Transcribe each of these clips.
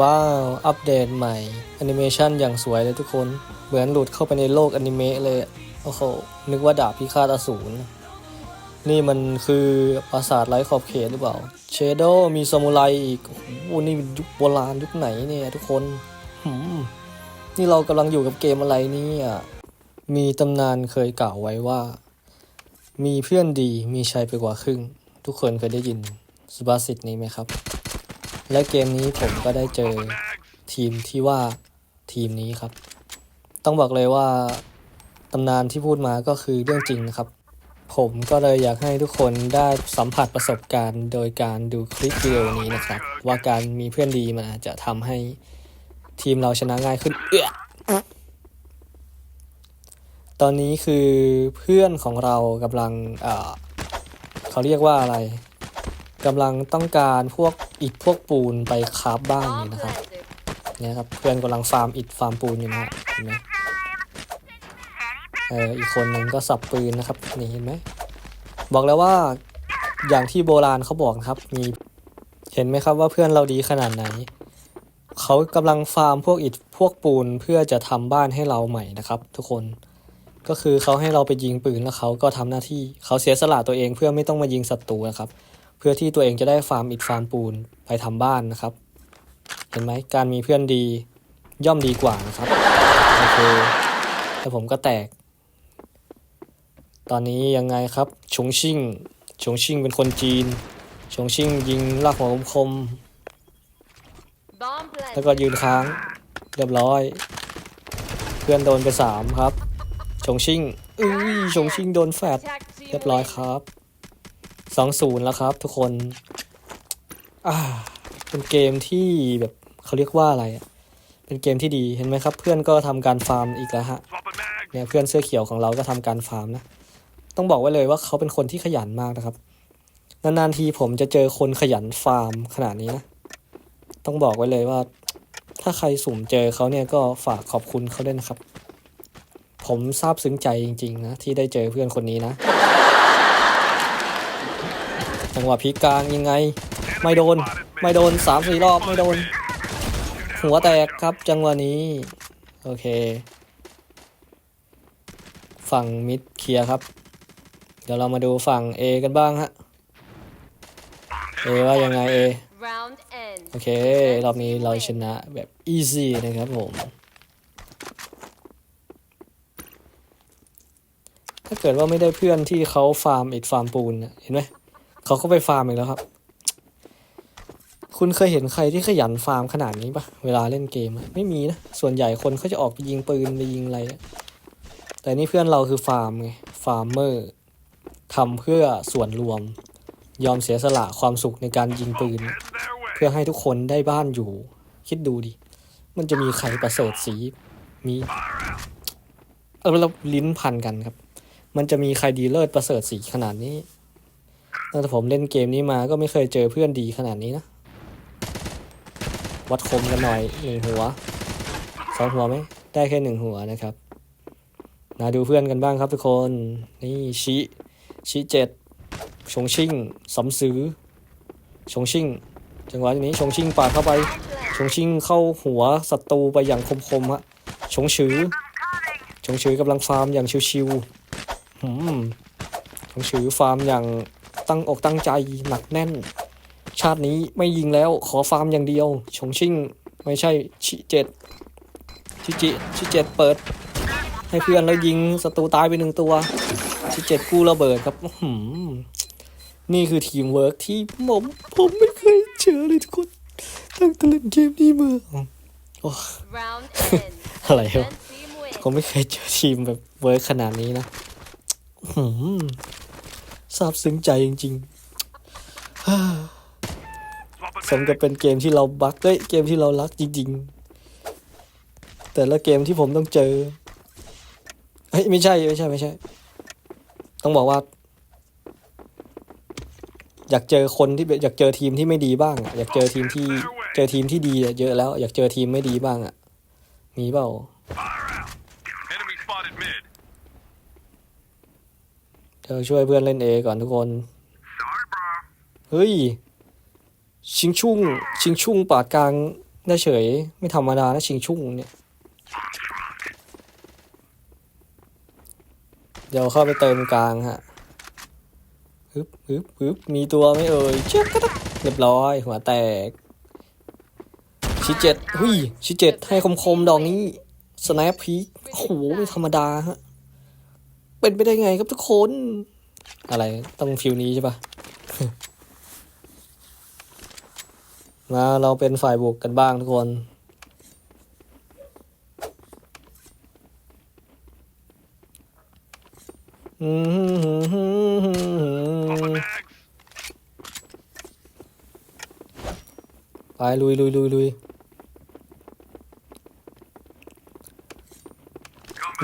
ว้าว อัปเดตใหม่แอนิเมชันอย่างสวยเลยทุกคน เหมือนหลุดเข้าไปในโลกอนิเมะเลย โอ้โห นึกว่าดาบพิฆาตอสูร นี่มันคือปราสาทไร้ขอบเขตหรือเปล่า เชโดมีซามูไรอีก โอ้โหนี่ยุคโบราณยุคไหนเนี่ยทุกคนหืมนี่เรากำลังอยู่กับเกมอะไรนี่ยมีตำนานเคยกล่าวไว้ว่า มีเพื่อนดีมีชัยไปกว่าครึ่ง ทุกคนเคยได้ยินสุภาษิตนี้ไหมครับ และเกมนี้ผมก็ได้เจอทีมที่ว่าทีมนี้ครับ ต้องบอกเลยว่าตำนานที่พูดมาก็คือเรื่องจริงนะครับ ผมก็เลยอยากให้ทุกคนได้สัมผัสประสบการณ์ โดยการดูคลิปวิดีโอนี้นะครับ ว่าการมีเพื่อนดีมาจะทำให้ทีมเราชนะง่ายขึ้นเอื้อตอนนี้คือเพื่อนของเรากำลังเอ่อเขาเรียกว่าอะไร กำลังต้องการพวกอิฐพวกปูนไปคราฟบ้านอยู่นะครับเนี่ยครับเพื่อนกำลังฟาร์มอิฐฟาร์มปูนอยู่นะเห็นไหมเอออีกคนนึงก็สับปืนนะครับนี่เห็นไหมบอกแล้วว่าอย่างที่โบราณเขาบอกนะครับ มีเห็นไหมครับว่าเพื่อนเราดีขนาดไหนเขากำลังฟาร์มพวกอิฐพวกปูนเพื่อจะทำบ้านให้เราใหม่นะครับ ทุกคนก็คือเขาให้เราไปยิงปืนแล้วเขาก็ทำหน้าที่เขาเสียสละตัวเองเพื่อไม่ต้องมายิงศัตรูนะครับ เพื่อที่ตัวเองจะได้ฟาร์มอิฐฟาร์มปูนไปทำบ้านนะครับ เห็นไหมการมีเพื่อนดีย่อมดีกว่านะครับโอเคแล้วผมก็แตก ตอนนี้ยังไงครับชงชิ่งชงชิ่งเป็นคนจีนชงชิ่งยิงลากหัวคม Bomb ๆแล้วก็ยืนค้างเรียบร้อย เพื่อนโดนไปสามครับชงชิ่งอุ้ยชงชิ่งโดนแฟดเรียบร้อยครับ สองศูนย์แล้วครับทุกคน อ่า เป็นเกมที่แบบเขาเรียกว่าอะไรอะเป็นเกมที่ดีเห็นไหมครับ เพื่อนก็ทำการฟาร์มอีกแล้วฮะ เนี่ยเพื่อนเสื้อเขียวของเราก็ทำการฟาร์มนะ ต้องบอกไว้เลยว่าเขาเป็นคนที่ขยันมากนะครับ นานๆทีผมจะเจอคนขยันฟาร์มขนาดนี้นะ ต้องบอกไว้เลยว่า ถ้าใครสุ่มเจอเขาเนี่ยก็ฝากขอบคุณเขาด้วยนะครับ ผมซาบซึ้งใจจริง ๆ นะ ที่ได้เจอเพื่อนคนนี้นะ จังหวะพลิกลางยังไง ไม่โดน ไม่โดนสามสี่รอบไม่โดน หัวแตกครับจังหวะนี้ โอเค ฝั่งมิดเคลียร์ครับ เดี๋ยวเรามาดูฝั่ง A กันบ้างฮะ A ว่ายังไง A โอเค รอบนี้เราชนะแบบ easy นะครับผมถ้าเกิดว่าไม่ได้เพื่อนที่เขาฟาร์มอิดฟาร์มปูนเห็นไหม เขาก็ไปฟาร์มอีกแล้วครับ คุณเคยเห็นใครที่ขยันฟาร์มขนาดนี้ปะเวลาเล่นเกม ไม่มีนะ ส่วนใหญ่คนเขาจะออกไปยิงปืนไปยิงอะไร แต่นี่เพื่อนเราคือฟาร์มไง ฟาร์มเมอร์ทำเพื่อส่วนรวม ยอมเสียสละความสุขในการยิงปืน เพื่อให้ทุกคนได้บ้านอยู่ คิดดูดิ มันจะมีใครประเสริฐสี มีเออเราลิ้นพันกันครับ มันจะมีใครดีเลิศประเสริฐสีขนาดนี้ ตั้งแต่ผมเล่นเกมนี้มาก็ไม่เคยเจอเพื่อนดีขนาดนี้นะ วัดคมกันหน่อยหนึ่งหัวสองหัวไหมได้แค่หนึ่งหัวนะครับมาดูเพื่อนกันบ้างครับทุกคน นี่ชิชิเจ็ดชงชิ่งสำซื้อชงชิ่งจังหวะนี้ชงชิ่งปาดเข้าไปชงชิ่งเข้าหัวศัตรูไปอย่างคมๆฮะชงชือชงชือกำลังฟาร์มอย่างชิวๆหืมชงชือฟาร์มอย่าง ตั้งอกตั้งใจหนักแน่น ชาตินี้ไม่ยิงแล้วขอฟาร์มอย่างเดียว ชงชิ่งไม่ใช่ชิเจ็ดชิจิชิเจ็ดเปิด ให้เพื่อนแล้วยิงศัตรูตายไปหนึ่งตัว ชิเจ็ดกู้ระเบิดครับอื้อหือนี่คือทีมเวิร์กที่ผมผมไม่เคยเจอเลยทุกคนตั้งแต่เล่นเกมนี้มาโอ้ Round end. อะไรวะ Red team win. ผมไม่เคยเจอทีมแบบเวิร์กขนาดนี้นะหืม ซาบซึ้งใจจริงๆสมกับเป็นเกมที่เราบักเอ้ยเกมที่เรารักจริง ๆ แต่ละเกมที่ผมต้องเจอเฮ้ยไม่ใช่ไม่ใช่ไม่ใช่ ต้องบอกว่า อยากเจอคนที่อยากเจอทีมที่ไม่ดีบ้าง อยากเจอทีมที่เจอทีมที่ดีเยอะแล้ว อยากเจอทีมไม่ดีบ้างอะมีเปล่า เดี๋ยวช่วยเพื่อนเล่นเอก่อนทุกคน เฮ้ย ชิงชุ่ง ชิงชุ่งปาดกลางได้เฉย ไม่ธรรมดานะชิงชุ่งเนี่ย เดี๋ยวเข้าไปเติมกลางฮะฮึบฮึบฮึบมีตัวไหม่เอ่ยเช็คก็เรียบร้อย หัวแตก ชิเจ็ดหุยชิเจ็ดให้คมคมดอกนี้ สแนปพีโอ้โหไม่ธรรมดาฮะ เป็นไปได้ไงครับทุกคน อะไรต้องฟิลนี้ใช่ปะมาเราเป็นฝ่ายบุกกันบ้างทุกคน อืมไปลุยลุยลุยลุย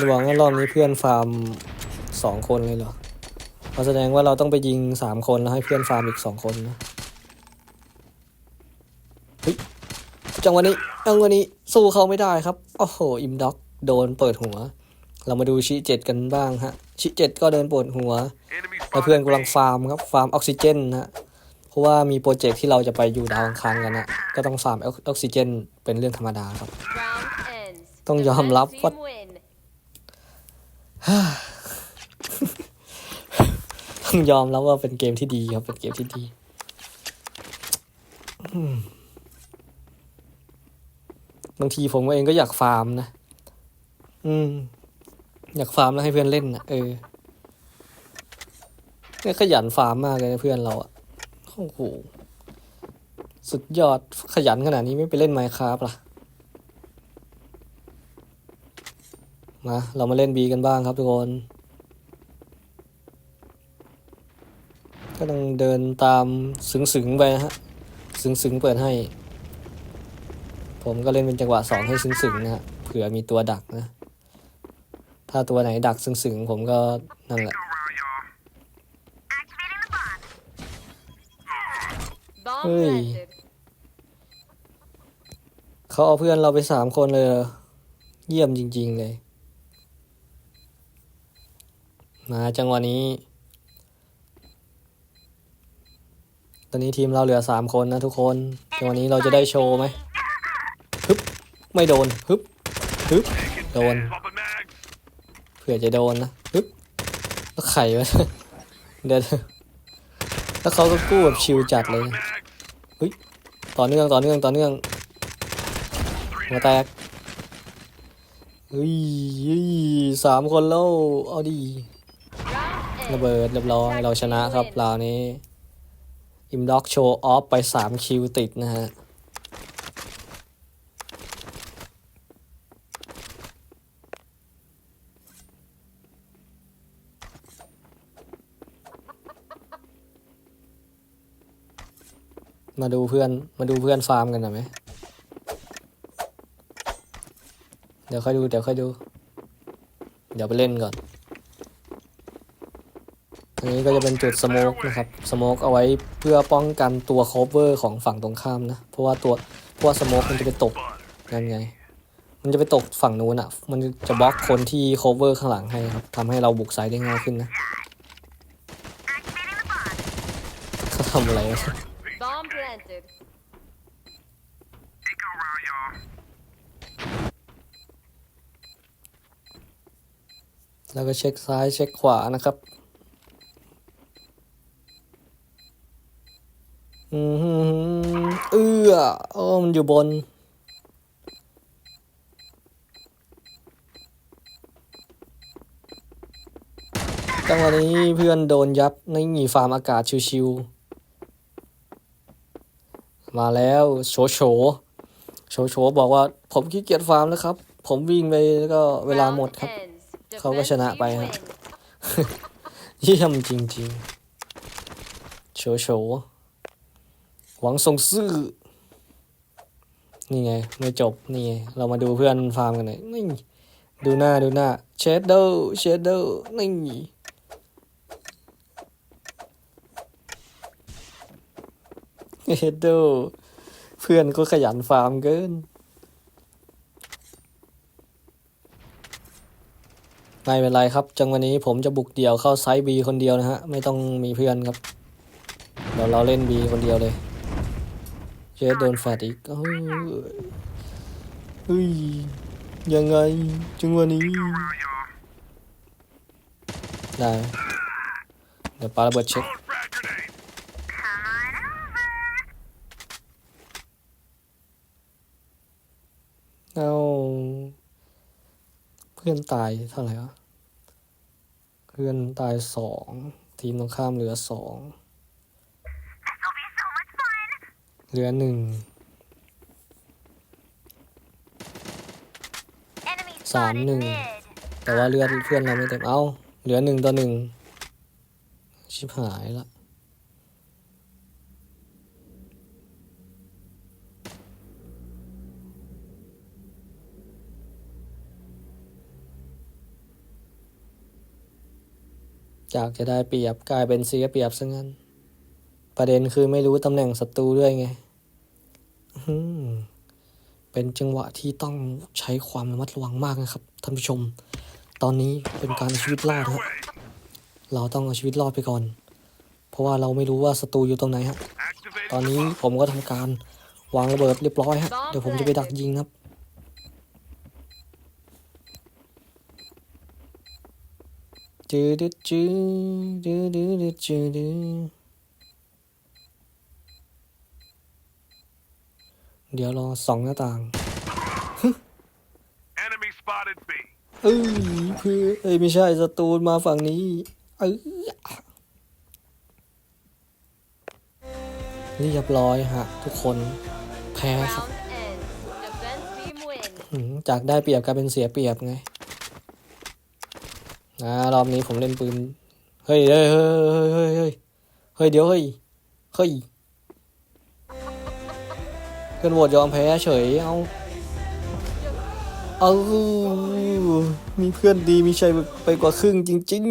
ระหวังว่ารอบนี้เพื่อนฟาร์ม สองคนเลยเหรอเราแสดงว่าเราต้องไปยิงสามคนแล้วให้เพื่อนฟาร์มอีกสองคนนะเฮ้ยจังหวะนี้จังหวะนี้สู้เขาไม่ได้ครับ โอ้โห อิมด็อก โดนเปิดหัว เรามาดูชิเจ็ดกันบ้างฮะ ชิเจ็ดก็เดินปวดหัว Enemy แล้วเพื่อน spotted กำลัง B. ฟาร์มครับ ฟาร์มออกซิเจนนะฮะเพราะว่ามีโปรเจกต์ที่เราจะไปอยู่ดาวอังคารกันนะก็ต้องฟาร์มออกซิเจน เป็นเรื่องธรรมดาครับ Round ends. ต้อง The ยอม red รับ team ว่า win. ต้อง ยอมแล้วว่าเป็นเกมที่ดีครับเป็นเกมที่ดีบางทีผมเองก็อยากฟาร์มนะ อืม อยากฟาร์มแล้วให้เพื่อนเล่นนะเออเนี่ยขยันฟาร์มมากเลยนะเพื่อนเราอะโอ้โห สุดยอดขยันขนาดนี้ไม่ไปเล่นไมค์ครับล่ะ มา เรามาเล่นบีกันบ้างครับทุกคน ก็ต้องเดินตามสึงๆไปนะฮะสึงๆเปิดให้ ผมก็เล่นเป็นจังหวะสองให้สึงๆนะฮะเผื่อมีตัวดักนะ ถ้าตัวไหนดักสึงๆผมก็นั่นแหละ Bomb Hey. planted. เขาเอาเพื่อนเราไปสามคนเลยเหรอเยี่ยมจริง ๆ เลย มาจังหวะนี้ ตอนนี้ทีมเราเหลือสามคนนะทุกคนจังหวะนี้เราจะได้โชว์ไหมฮึบไม่โดนฮึบฮึบโดน Popping mags. เผื่อจะโดนนะฮึบแล้วไข่วะเดี๋ยวแล้วเขาก็กู้แบบชิลจัดเลยนะ Mags. ต่อเนื่องต่อเนื่องต่อเนื่องหัวแตกเฮ้ยเฮ้ยสามคนแล้วเอาดี Round ระ ends. เบิดเรียบร้อยเราชนะครับราวนี้ อิมด็อกโชว์ออฟไปสามคิวติดนะฮะ มาดูเพื่อน มาดูเพื่อนฟาร์มกันหน่อยไหม เดี๋ยวค่อยดู เดี๋ยวค่อยดู เดี๋ยวไปเล่นก่อน อันนี้ก็จะเป็นจุดสโมกนะครับสโมกเอาไว้เพื่อป้องกันตัวโคเวอร์ของฝั่งตรงข้ามนะ เพราะว่าตัวเพราะว่าสโมกมันจะไปตกนั่นไง มันจะไปตกฝั่งนู้นอะ มันจะบล็อกคนที่โคเวอร์ข้างหลังให้ครับทำให้เราบุกไซด์ได้ง่ายขึ้นนะเขาทำอะไรวะ Bomb planted. แล้วก็เช็คซ้ายเช็คขวานะครับ อือหือเอื้อโอ้มันอยู่บน จังหวะนี้เพื่อนโดนยับในหนีฟาร์มอากาศชิวๆ มาแล้วโฉโฉโฉโฉบอกว่าผมขี้เกียจฟาร์มแล้วครับ ผมวิ่งไปแล้วก็เวลาหมดครับ เขาก็ชนะไปฮะเยี่ยมจริงๆโฉโฉ หวังส่งซื่อ นี่ไง ไม่จบ นี่ไง เรามาดูเพื่อนฟาร์มกันหน่อยนี่ดูหน้าดูหน้าเชดเดอร์เชดเดอร์นี่เชดเดอร์เพื่อนก็ขยันฟาร์มเกินไม่เป็นไรครับ จังวันนี้ผมจะบุกเดี่ยวเข้าไซส์บีคนเดียวนะฮะ ไม่ต้องมีเพื่อนครับ เดี๋ยวเราเล่นบีคนเดียวเลย เจสโดนแฟดอีกเอ้ยเฮ้ย ยังไงจังหวะนี้ ได้ เดี๋ยวปาระเบิดเช็คเอาเพื่อนตายเท่าไหร่วะ เพื่อนตายสอง ทีมตรงข้ามเหลือสอง เหลือหนึ่ง Enemy สาม spotted หนึ่ง mid. แต่ว่าเลือดเพื่อนเราไม่เต็ม เอาเหลือหนึ่งต่อหนึ่ง ชิบหายละ จากจะได้เปรียบกลายเป็นเสียเปรียบซะงั้น ประเด็นคือไม่รู้ตำแหน่งศัตรูด้วยไง เป็นจังหวะที่ต้องใช้ความระมัดระวังมากนะครับท่านผู้ชม ตอนนี้เป็นการเอาชีวิตรอดฮะเราต้องเอาชีวิตรอดไปก่อน เพราะว่าเราไม่รู้ว่าศัตรูอยู่ตรงไหนฮะ ตอนนี้ผมก็ทำการวางระเบิดเรียบร้อยฮะ เดี๋ยวผมจะไปดักยิงครับจืดดจืดจืดจืด เดี๋ยวรอสองหน้าต่าง Enemy spotted B. เอ้ยเพื่อเอ้ยไม่ใช่ศัตรูมาฝั่งนี้เอ้ยเรียบร้อยฮะ ทุกคนแพ้ครับ Round ends. Defense team win. อืมจากได้เปรียบกลายเป็นเสียเปรียบไงนะรอบนี้ผมเล่นปืน เฮ้ยเฮ้ยเฮ้ยเฮ้ยเฮ้ยเฮ้ยเฮ้ยเดี๋ยวเฮ้ยเฮ้ยเพื่อนโหวตยอมแพ้เฉยเอาเอามีเพื่อนดีมีชัยไปกว่าครึ่งจริง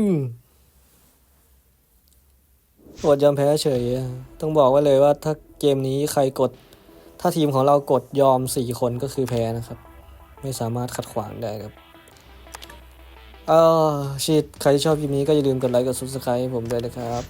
ๆโหวตยอมแพ้เฉย ต้องบอกไว้เลยว่าถ้าเกมนี้ใครกด ถ้าทีมของเรากดยอมสี่คนก็คือแพ้นะครับ ไม่สามารถขัดขวางได้ครับเออชิดใครที่ชอบคลิปนี้ก็อย่าลืมกดไลค์กด subscribe ผมด้วยนะครับ